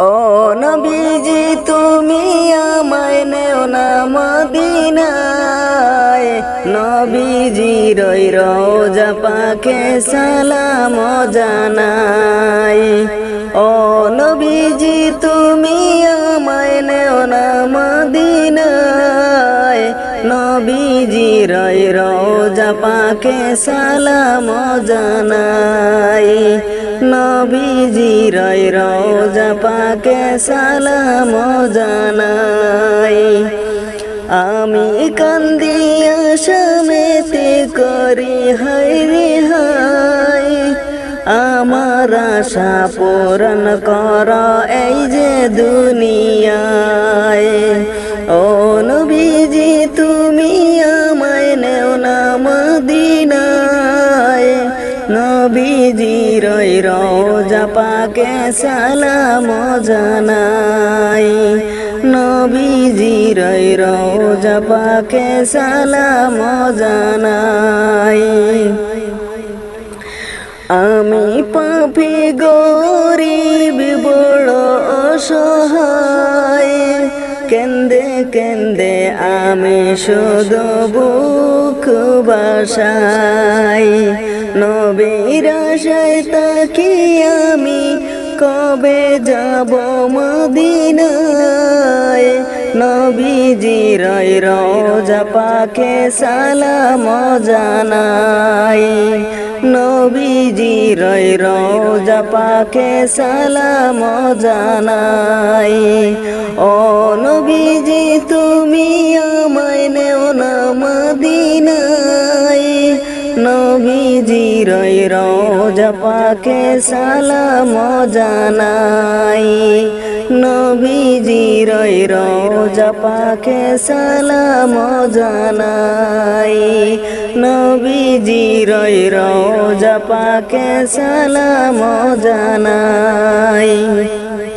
ও নবীজি, তুমি আমায় নেও না মদিনায়। নবীজি, রই রোজা পাখে সালাম জানাই। ও নবীজি, তুমি আমায় নেও না মদিনায়। নবীজি, রই রোজা পাখে সালাম জানাই। নবীজি রই রোজা পাকে সালাম জানাই। আমি কান্দিয়া সমেতে করি হাই রে হাই আমার আশা পূরণ কর এই যে দুনিয়ায়। ও নবীজি, তুমি নবীজি রই রোজা পাকে সালাম জানাই। নবীজি রই রোজা পাকে সালাম জানাই। আমি পাপি গরিব, বড় অসহায়। কেন্দে কেন্দে আমি শুধু বুক বাসাই। নবীর আশায় আমি কবে যাব মদিনায়? নবীজি রই রোজা পাকে সালাম জানাই। নবীজি রই রোজা পাকে সালাম জানাই। নবীজি রই রোজা পাকে সালাম জানাই। নবীজি রই রোজা পাকে সালাম জানাই। নবীজি রই রোজা পাকে সালাম জানাই।